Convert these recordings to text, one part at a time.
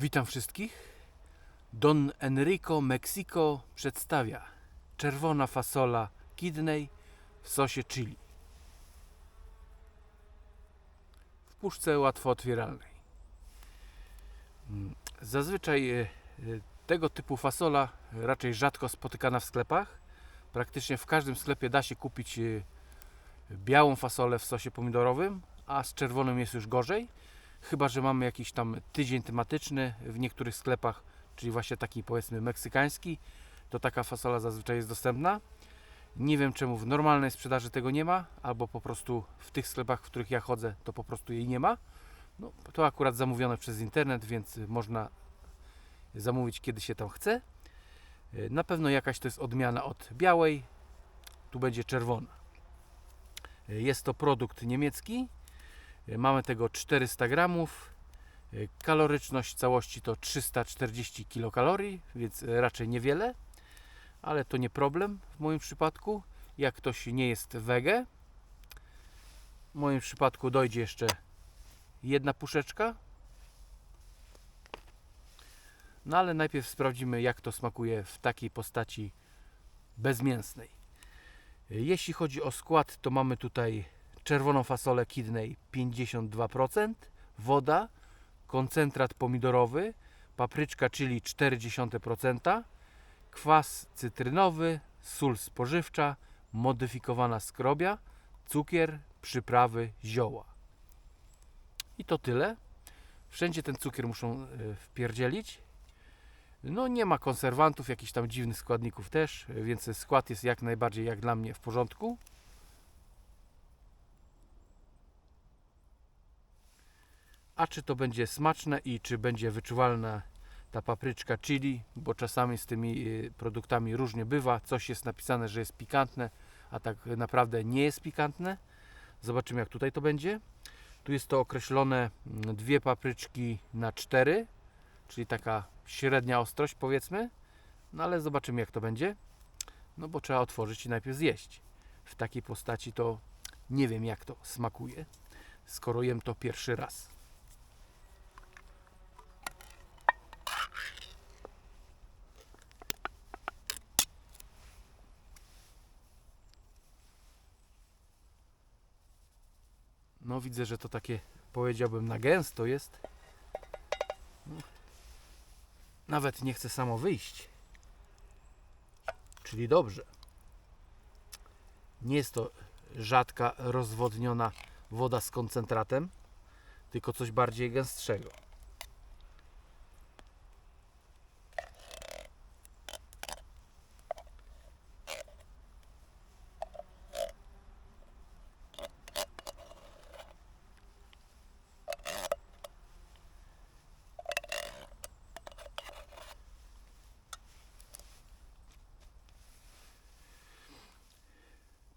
Witam wszystkich. Don Enrico Mexico przedstawia czerwona fasola kidney w sosie chili. W puszce łatwo otwieralnej. Zazwyczaj e, tego typu fasola raczej rzadko spotykana w sklepach. Praktycznie w każdym sklepie da się kupić e, białą fasolę w sosie pomidorowym, a z czerwonym jest już gorzej. Chyba, że mamy jakiś tam tydzień tematyczny w niektórych sklepach, czyli właśnie taki powiedzmy meksykański, to taka fasola zazwyczaj jest dostępna. Nie wiem czemu w normalnej sprzedaży tego nie ma, albo po prostu w tych sklepach, w których ja chodzę, to po prostu jej nie ma. No, to akurat zamówione przez internet, więc można zamówić kiedy się tam chce. Na pewno jakaś to jest odmiana od białej, tu będzie czerwona. Jest to produkt niemiecki, Mamy tego 400 gramów. Kaloryczność całości to 340 kilokalorii, więc raczej niewiele, ale to nie problem w moim przypadku. Jak ktoś nie jest wege, w moim przypadku dojdzie jeszcze jedna puszeczka. No ale najpierw sprawdzimy, jak to smakuje w takiej postaci bezmięsnej. Jeśli chodzi o skład, to mamy tutaj czerwoną fasolę kidney 52%, woda, koncentrat pomidorowy, papryczka chili 0,4%, kwas cytrynowy, sól spożywcza, modyfikowana skrobia, cukier, przyprawy, zioła. I to tyle. Wszędzie ten cukier muszą e, wpierdzielić. No nie ma konserwantów, jakichś tam dziwnych składników też, więc skład jest jak najbardziej jak dla mnie w porządku. A czy to będzie smaczne i czy będzie wyczuwalna ta papryczka chili, bo czasami z tymi y, produktami różnie bywa. Coś jest napisane, że jest pikantne, a tak naprawdę nie jest pikantne. Zobaczymy jak tutaj to będzie. Tu jest to określone mm, dwie papryczki na cztery, czyli taka średnia ostrość powiedzmy. No ale zobaczymy jak to będzie. No bo trzeba otworzyć i najpierw zjeść. W takiej postaci to nie wiem jak to smakuje, skoro jem to pierwszy raz. Widzę, że to takie powiedziałbym na gęsto jest. Nawet nie chce samo wyjść. Czyli dobrze. Nie jest to rzadka, rozwodniona woda z koncentratem, tylko coś bardziej gęstszego.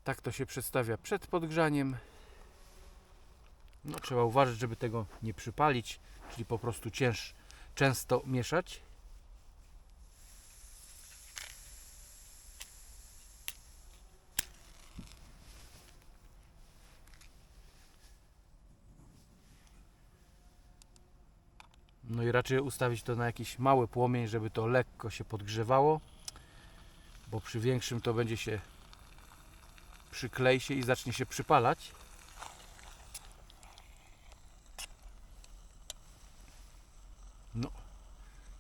Tak to się przedstawia przed podgrzaniem. No, trzeba uważać, żeby tego nie przypalić, czyli po prostu cięż, często mieszać. No i raczej ustawić to na jakiś mały płomień, żeby to lekko się podgrzewało, bo przy większym to będzie się przyklei się i zacznie się przypalać. No,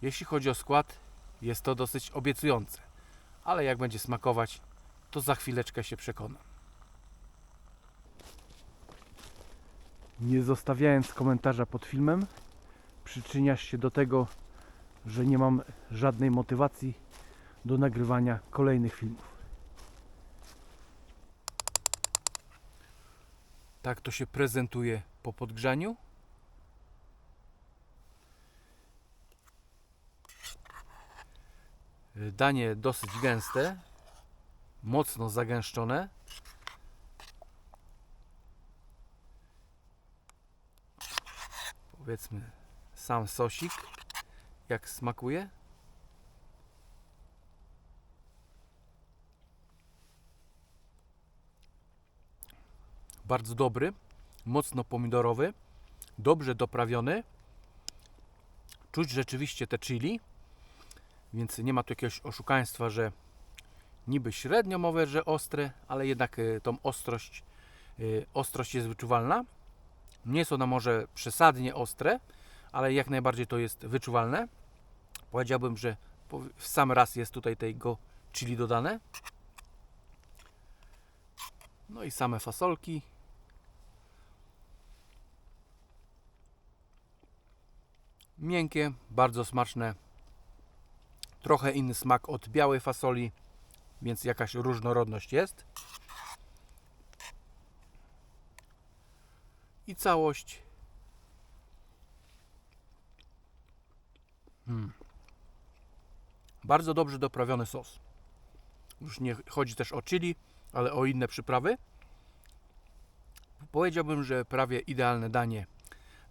jeśli chodzi o skład, jest to dosyć obiecujące, ale jak będzie smakować, to za chwileczkę się przekonam. Nie zostawiając komentarza pod filmem, przyczyniasz się do tego, że nie mam żadnej motywacji do nagrywania kolejnych filmów. Tak to się prezentuje po podgrzaniu. Danie dosyć gęste, mocno zagęszczone. Powiedzmy sam sosik, jak smakuje. Bardzo dobry, mocno pomidorowy, dobrze doprawiony. Czuć rzeczywiście te chili, więc nie ma tu jakiegoś oszukaństwa, że niby średnio mówię, że ostre, ale jednak y, tą ostrość, y, ostrość jest wyczuwalna. Nie jest ona może przesadnie ostre, ale jak najbardziej to jest wyczuwalne. Powiedziałbym, że w sam raz jest tutaj tego chili dodane. No i same fasolki. Miękkie, bardzo smaczne. Trochę inny smak od białej fasoli, więc jakaś różnorodność jest. I całość. Mm. Bardzo dobrze doprawiony sos. Już nie chodzi też o chili, ale o inne przyprawy. Powiedziałbym, że prawie idealne danie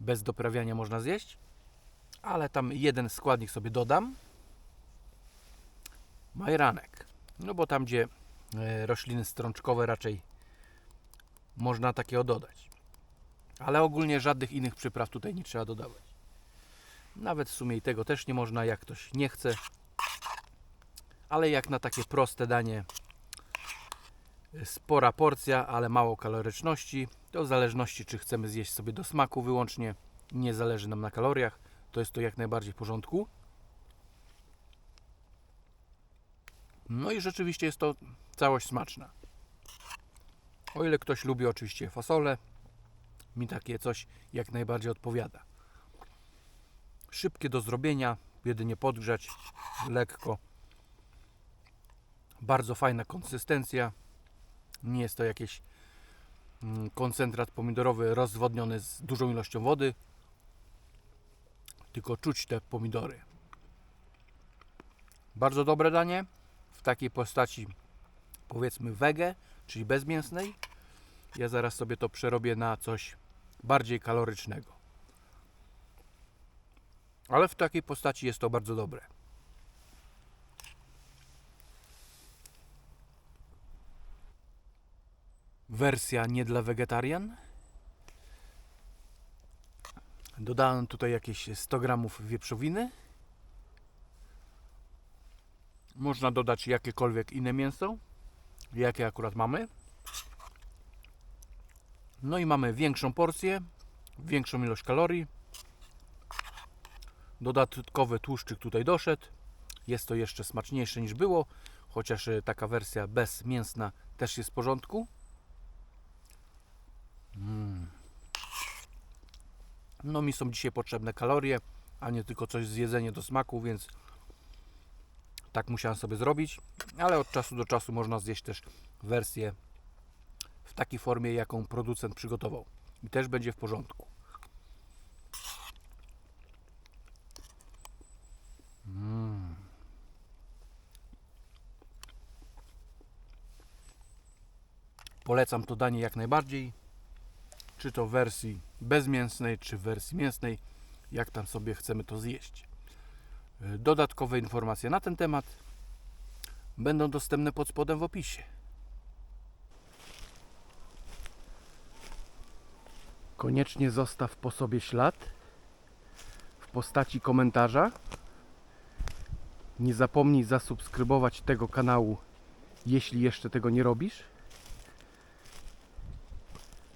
bez doprawiania można zjeść, ale tam jeden składnik sobie dodam. Majeranek. No bo tam, gdzie e, rośliny strączkowe raczej można takiego dodać. Ale ogólnie żadnych innych przypraw tutaj nie trzeba dodawać. Nawet w sumie i tego też nie można, jak ktoś nie chce. Ale jak na takie proste danie, e, spora porcja, ale mało kaloryczności, to w zależności czy chcemy zjeść sobie do smaku wyłącznie, nie zależy nam na kaloriach, to jest to jak najbardziej w porządku. No i rzeczywiście jest to całość smaczna. O ile ktoś lubi oczywiście fasolę, mi takie coś jak najbardziej odpowiada. Szybkie do zrobienia, jedynie podgrzać lekko. Bardzo fajna konsystencja. Nie jest to jakiś mm, koncentrat pomidorowy rozwodniony z dużą ilością wody, tylko czuć te pomidory. Bardzo dobre danie w takiej postaci powiedzmy wege, czyli bezmięsnej. Ja zaraz sobie to przerobię na coś bardziej kalorycznego. Ale w takiej postaci jest to bardzo dobre. Wersja nie dla wegetarian. Dodałem tutaj jakieś 100 gramów wieprzowiny. Można dodać jakiekolwiek inne mięso, jakie akurat mamy. No i mamy większą porcję, większą ilość kalorii. Dodatkowy tłuszczyk tutaj doszedł. Jest to jeszcze smaczniejsze niż było, chociaż e, taka wersja bezmięsna też jest w porządku. Mm. No mi są dzisiaj potrzebne kalorie, a nie tylko coś zjedzenie do smaku, więc tak musiałem sobie zrobić, ale od czasu do czasu można zjeść też wersję w takiej formie, jaką producent przygotował. I też będzie w porządku. Mm. Polecam to danie jak najbardziej. Czy to w wersji bezmięsnej, czy w wersji mięsnej, jak tam sobie chcemy to zjeść. Y, Dodatkowe informacje na ten temat będą dostępne pod spodem w opisie. Koniecznie zostaw po sobie ślad w postaci komentarza. Nie zapomnij zasubskrybować tego kanału, jeśli jeszcze tego nie robisz.